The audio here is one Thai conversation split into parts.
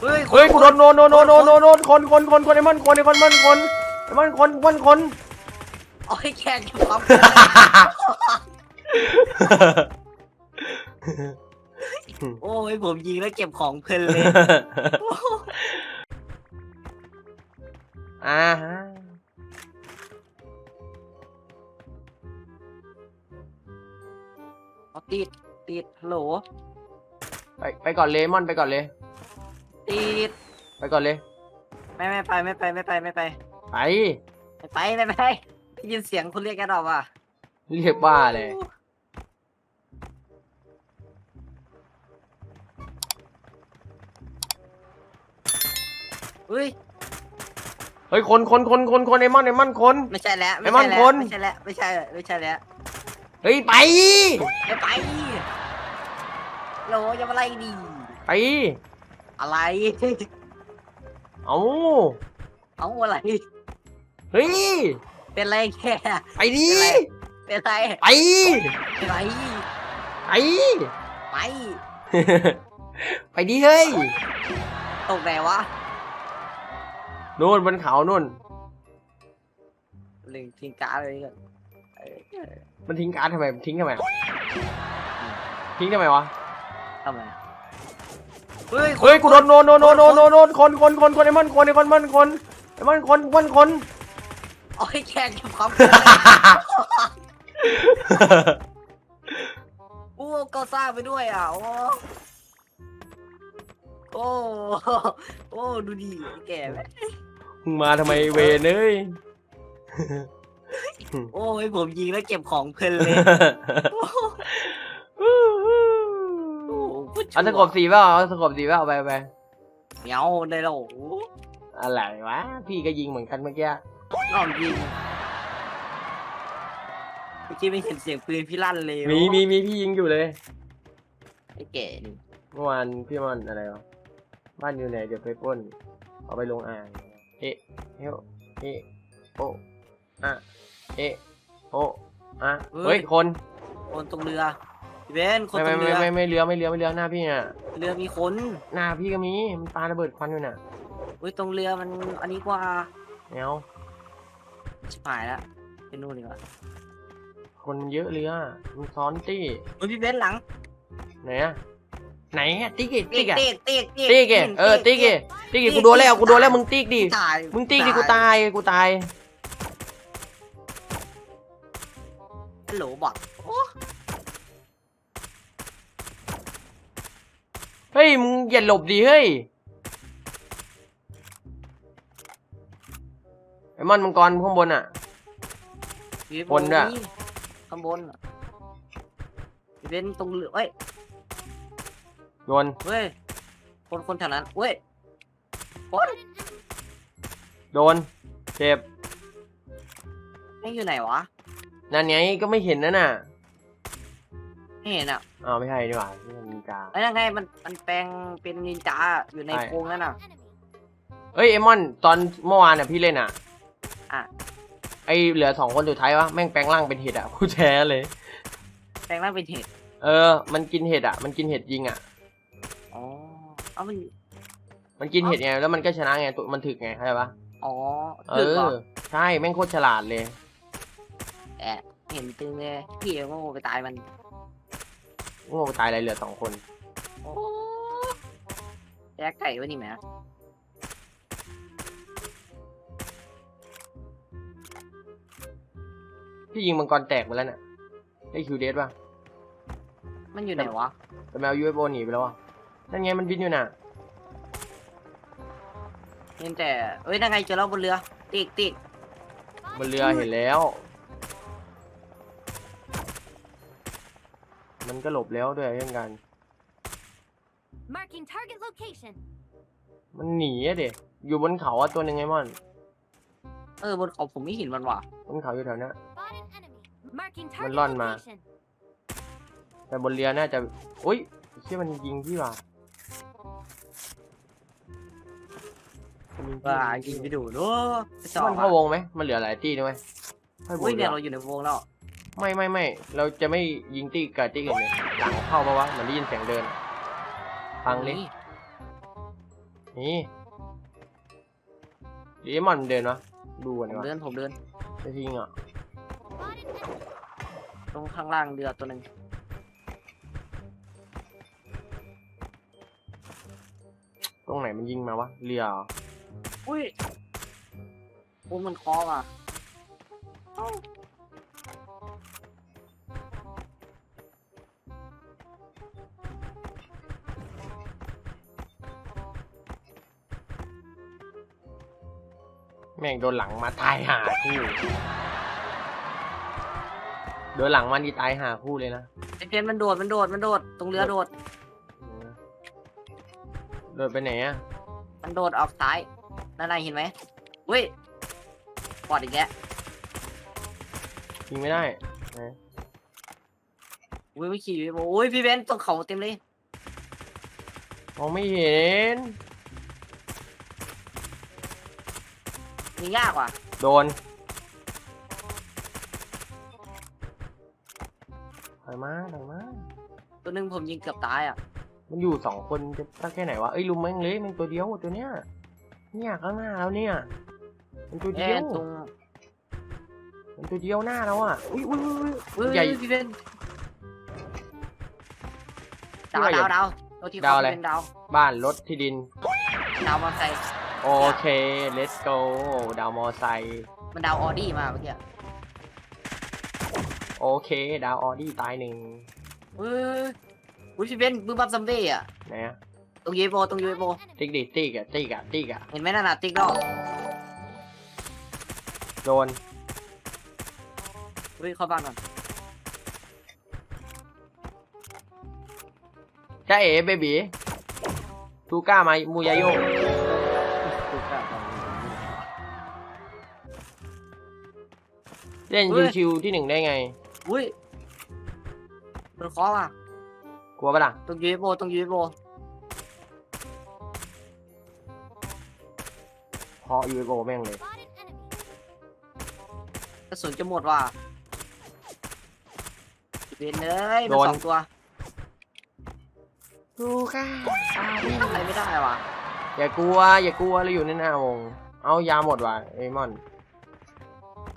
เฮ้ยเฮ้ยกูโดนโดนโดนโดนโดนโดนโดนคนคนคนคนไอ้มันคนไอ้คนมันคนไอ้มันคนมันคนโอ้ยแกเก็บของโอ้ยผมยิงแล้วเก็บของเพลินเลยอ่าฮะเอาติดติดฮัลโหลไปไปก่อนเลยมอนไปก่อนเลย ติดไปก่อนเลย ไม่ไม่ไปไม่ไปไม่ไปไม่ไปไป ไม่ไปไม่ไปได้ยินเสียงคุณเรียกแกดอกอะเรียกบ้าเลยเฮ้ยเฮ้ย คนคนคนคนคนไอ้มันไอ้มันคน ไม่ใช่แล้วไอ้ไม่มันใช่แล้วคนไม่ใช่แล้วไม่ใช่ไม่ใช่แล้วเฮ้ย ไป ไม่ไปโหลจะมาไล่ดีไป อะไร เอาเอาอะไร เฮ้ยเป็นไรแกไปดิเป็นไร ไปเป็นไร ไปไป ไปดิเฮ้ยตกไหนวะนู่นบนเขานู่นหนึ่งทิ้งการ์ดเลยกันเออมันทิ้งการ์ดทำไมทิ้งทำไม ทิ้งทำไมวะทำไม เฮ้ยเฮ้ยกูโดนโดนโดนโดนโดนโดนโดนคนคนคนคนไอ้มันคนไอ้คนมันคนไอ้มันคนมันคนโอ้ยแกเก็บของโอ้ก็ซ่าไปด้วยอะโอ้โอ้โอ้ดูดิแกไหมมึงมาทำไมเวนเอ้ยโอ้ยผมยิงแล้วเก็บของเพลินเลยโอ้พูด เอาสกบสีเปล่าเอาสกบสีเปล่าไปไปเหมียวในโหลอะไรวะ พี่ก็ยิงเหมือนกันเมื่อกี้นอนยิงเมื่อกี้ไม่เห็นเสียงปืนพี่ลั่นเลยมีมีมีพี่ยิงอยู่เลยไอ้แก่นี่เมื่อวานพี่มันอะไรวะบ้านอยู่ไหนเดี๋ยวไปปล้น เอาไปลงอ่างเอะเฮวเอะโออะเอะโออะเฮ้ยคน คนตรงเรือ พี่เบนคนไม่ตรไม่งเรือไม่ไม่ไม่เลี้ยวไม่เลี้ยวไม่เลี้ยวหน้าพี่อะเรือมีคนหน้าพี่ก็มีมันปาระเบิดควันอยู่น่ะเฮ้ยตรงเรือมันอันนี้กว่าเอ้าชิบหายแล้วไปนู่นดีกว่าคนมันเยอะเรือมันซ้อนตี้เฮ้ยพี่เบนหลังไหนอะไหนอะติ๊กดิตีติ๊กอะตีตีตีติ๊กดิเออติ๊กดิติ๊กดิกูโดนแล้วกูโดนแล้วมึงติ๊กดิตายมึงติ๊กดิกูตายกูตายฮัลโหลบอกโอ้ เฮ้ยมึงอย่าหลบดิเฮ้ยไอ้มันมังกรข้างบนอะพี่บนด้วย ข้างบนอะพี่เบนตรงเรือเอ้ยโดนเฮ้ย คนคนแถวนั้นเว้ยคนโดนเจ็บนี่อยู่ไหนวะ นั่นไงก็ไม่เห็นนั่นน่ะ ไม่เห็นอะอ้าวไม่ใช่ดีกว่านี่มันนินจา ไอ้ยนั่นไงมันมันแปลงเป็นนินจาอยู่ในใช่ โพรงนั่นน่ะ เอ้ยไอมอนตอนเมื่อวานอะพี่เล่นอะอะ ไอเหลือสองคนสุดท้ายวะแม่งแปลงร่างเป็นเห็ดอะกูแช้เลย แปลงร่างเป็นเห็ดเออ มันกินเห็ดอะ มันกินเห็ดยิงอะ อ๋อเอามันมันกินเห็ดไงแล้วมันก็ชนะไงตัวมันถึกไงเข้าใจปะอ๋อเอตึกเหรออใช่แม่งโคตรฉลาดเลยแอะเห็นตึงเลยพี่โง่ไปตายมัน โง่ตายอะไรเหลือสองคนโอ้แจ๊กไก่วะนี่แหมพี่ยิงมังกรแตกไปแล้วน่ะได้คิวเดสป่ะ มันอยู่ไหนวะ แต่แมวยูเอฟโอหนีไปแล้วอะ นั่นไงมันบินอยู่น่ะเห็นแต่เอ้ยนั่นไงเจอเราบนเรือ ติ๊กติ๊กบนเรือเห็นแล้ว มันก็หลบแล้วด้วยเช่นกัน Marking target location. มันหนีอะเด็อยู่บนเขาอะตัวหนึ่งไงมอนเออบนเขาผมไม่เห็นมันว่ะบนเขาอยู่แถวเนี้ย Spot an enemy. Marking Mình target loan mà. location. แต่บนเรือน่าจะอุ้ยเชื่อมันยิงพี่ว่ะมันยิงพี่ว่ามันยิยิงงไปพี่ดูเนอะไปจ่อมันเข้าวงไหมมันเหลือหลายตีด้วยค่อยบอุ้ยนเนี่เรืยอเราอยู่ในวงแล้ว ไม่ไม่ไม่เราจะไม่ยิงตีกับตีกันเลยหลังเข้าปะวะเหมือนได้ยินเสียงเดินฟังดินี่นี่ดีมอนเดินวะดูกันผมวะเดินผมเดินจะทิ้งอะ Spotted enemy. ตรงข้างล่างเรือตัวหนึ่งตรงไหนมันยิงมาวะเรือเหรออุ้ยโอ้มันคอว่ะ แม่งโดนหลังมาตายหาคู่ โดนหลังมันดีตายหาคู่เลยนะไอเพนมันโดดมันโดดมันโดดตรงเรือโดด โดนไปไหนอะมันโดดออกซ้ายนั่นนายเห็นไหมอุ้ยปอดอีกแล้วยิงไม่ได้ไหนอุ้ยไม่ขี่อยู่โอ้ยพี่เบนซ์ตรงเขาเต็มเลยมองไม่เห็น ยิงยากว่ะโดนถอยมาถอยมา ตัวหนึ่งผมยิงเกือบตายอะมันอยู่สองคนจะตั้งแค่ไหนวะ เอ้ยลุมแม่งเลยแม่งตัวเดียวตัวเนี้ย เนี่ยข้างหน้าเราเนี่ย มันตัวแอเดียว ตรงมันตัวเดียวหน้าเราอะ อุ้ยอุ้ยอุ้ยอุ้ยใหญ่พี่เบนซ์ดาวใหญ่ดาวดาวตัวที่ดาวเขาอะไร เป็นดาวบ้านรถที่ดินดาวมอเตอร์ไซค์ โอเค let's go ดาวมอไซค์มันดาวออดี้มาเมื่อกี้โอเค ดาวออดี้ตายหนึ่งเฮ้ยอุ้ยพี่เบนซ์บึ้มบัมซัมเบ้อะไหนอะตรงยูเอโบตรงยูเอโบติ๊กดิติ๊กอะติ๊กอะติ๊กอะเห็นไหมนั่นน่ะติ๊กดอกโดนเฮ้ยเข้าบ้านก่อนจ้าเอ๋เบบีทูก้ามามูยาโย เล่นชิวๆที่หนึ่งได้ไง อุ้ยมันเคอว่ะกลัวปะล่ะ ตรงยูเอโบตรงยูเอโบพอยูโอแม่งเลย Spotted enemy. กระสุนจะหมดว่ะพี่เบนซ์เอ้ยโดมันนสองตัวทูก้าทำอะไรไม่ได้ว่ะอย่ากลัว อย่ากลัวเราอยู่ในหน้าวง เอายาหมดว่ะเอมอน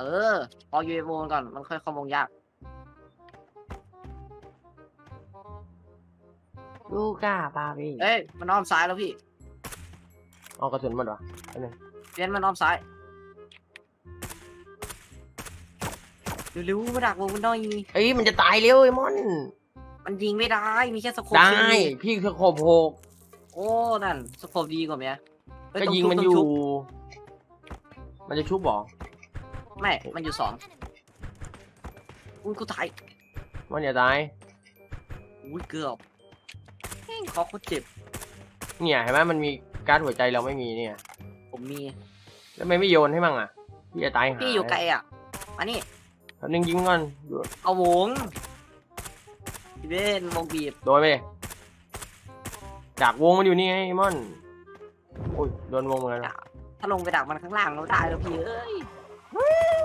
เออพอยูเอโบก่อนมันค่อยเข้าวงยากทูก้าปาพี่เอ้ยมันอ้อมซ้ายแล้วพี่เอากระสุนหมดว่ะอันนึงเบนซ์มันอ้อมซ้ายเร็วๆมาดักวงมันหน่อยเอ้ยมันจะตายเร็วเอมอน มันยิงไม่ได้มีแค่สโคปได้ฟรีพี่คือโคบหกโอ้นั่นสโคปดีกว่าไหมเฮ้ก็ต้ยิงชุบมันต้อยู่ชุบมันจะชุบบอก ไม่ มันอยู่สอง Enemy. อุ้ยกูตาย มันอย่าตาย อุ้ยเกือบแม่งคอโคตรเจ็บ เนี่ยเห็นไหมมันมีการดหัวใจเราไม่มีเนี่ย ผมมี แล้วทำไมไม่โยนให้มั่งอะพี่จะตายหาพี่อยู่ไกลอะมานี่แป๊บนึงยิงก่อนเอาวงพี่เบนวงบีบ โดนไปดิจากวงมันอยู่นี่ไงไอ้มอนโอ้ยโดนวงเหมือนกันว่ะถ้าลงไปดักมันข้างล่างเราได้แล้วพี่เอ้ย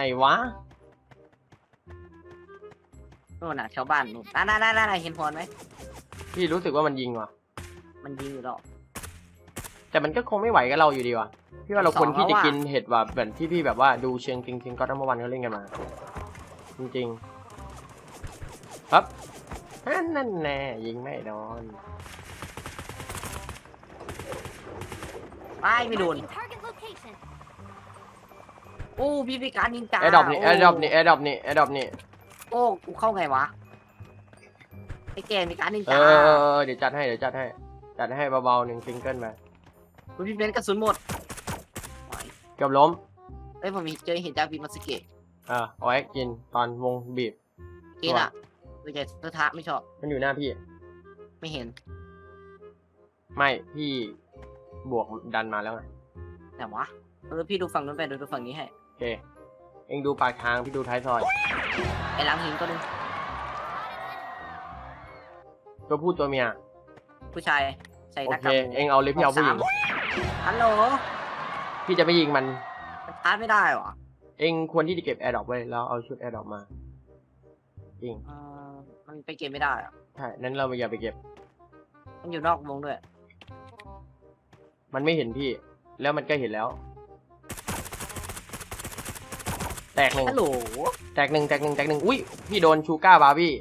นวะนู่นน่ะชาวบ้านนู่นน่าน่าน่าน่าเห็นพรไหมพี่รู้สึกว่ามันยิงว่ะ มันยิงอยู่แล้วแต่มันก็คงไม่ไหวกับเราอยู่ดีว่ะ พี่ว่าเราควรที่สองแล้วจะอะกินเห็ดว่ะเหมือนที่พี่แบบว่าดูเชียงจริงจริงก็ทั้งเมื่อวันเขาเล่นกันมา จริงๆครับนั่นแน่ยิงไม่โดนไม่ไม่โดน อ้พี่พิการนินจาแอร์ดรอปนี่โแอร์ดรอปนี่แอร์ดรอปนี่แอร์ดรอปนี่โอ้กูเข้าไงวะไอ้แกมีการนินเอจาอเออเออเดี๋ยวจัดให้เดี๋ยวจัดให้ จัดให้เบาๆหนึ่งซิงเกิลไปคุณพี่เบนซ์กระสุนหมดโอ้ยเกือบล้มเอ้ยผมเจอเห็นจากบิมาสเกะเออเอาไว้กินตอนวงบีบกินอะไม่ใช่เสื้อทะไม่ชอบมันอยู่หน้าพี่ ไม่เห็นไม่พี่บวกดันมาแล้วไงแต่วะเออพี่ดูฝั่งนู้นไปดูดูฝั่งนี้ให้โอ เค เองดูปากทางพี่ดูท้ายซอย ไอ้หลังหินก็ดูตัวผู้ตัวเมีย ผู้ชายใส่โอหน้าเค กากหมูเองเอาเลยพี่เอาผู้หญิง ฮัลโหลพี่จะไม่ยิงมัน มันชาร์จไม่ได้หรอเองควรที่จะเก็บแอร์ดรอปไว้แล้วเอาชุดแอร์ดรอปมา จริง เออมันไปเก็บไม่ได้อะใช่ นั้นเราอย่าไปเก็บ มันอยู่นอกวงด้วย มันไม่เห็นพี่ แล้วมันก็เห็นแล้ว ตกหนึ่งฮัลโหลแตกหนึ่งแตกหนึ่งแตกหนึ่งอุ้ยพี่โดนชูก้าบาร์บี้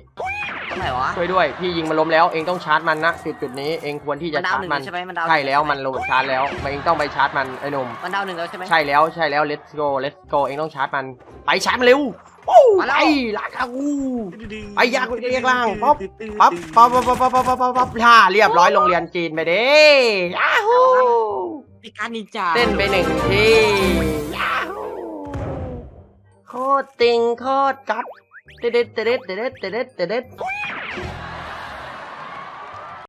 ตรงไหนวะ ช่วยด้วย พี่ยิงมันล้มแล้ว เองต้องชาร์จมันนะจุดจุดนี้ เองควรที่จะมันดาวชาหร์นึ่จงมันใช่ไหมมันดาวใช่แล้วหงมันโหลดชาร์จแล้วมันเองต้องไปชาร์จมันไอ้หนุ่มมันดาวหนึ่งแล้วใช่ไหมใช่แล้วใช่แล้ว let's go let's go เองต้องชาร์จมัน ไปชาร์จมันเร็วโอ้มาแล้ไปวลากากูไปยากไปเรียกล่างป๊อปปั๊บปั๊บปั๊บปั๊บปั๊บปั๊บปั๊บปั๊บฮ่าเรียบร้อยโรงเรียนจีนไปเด้ยาฮูพิการนินจาเต้นไปหนึ่งทียาฮู โคตรติงโคตรกัดเด็ดเด็ดเด็ดเด็ดเด็ดเด็ดเด็ด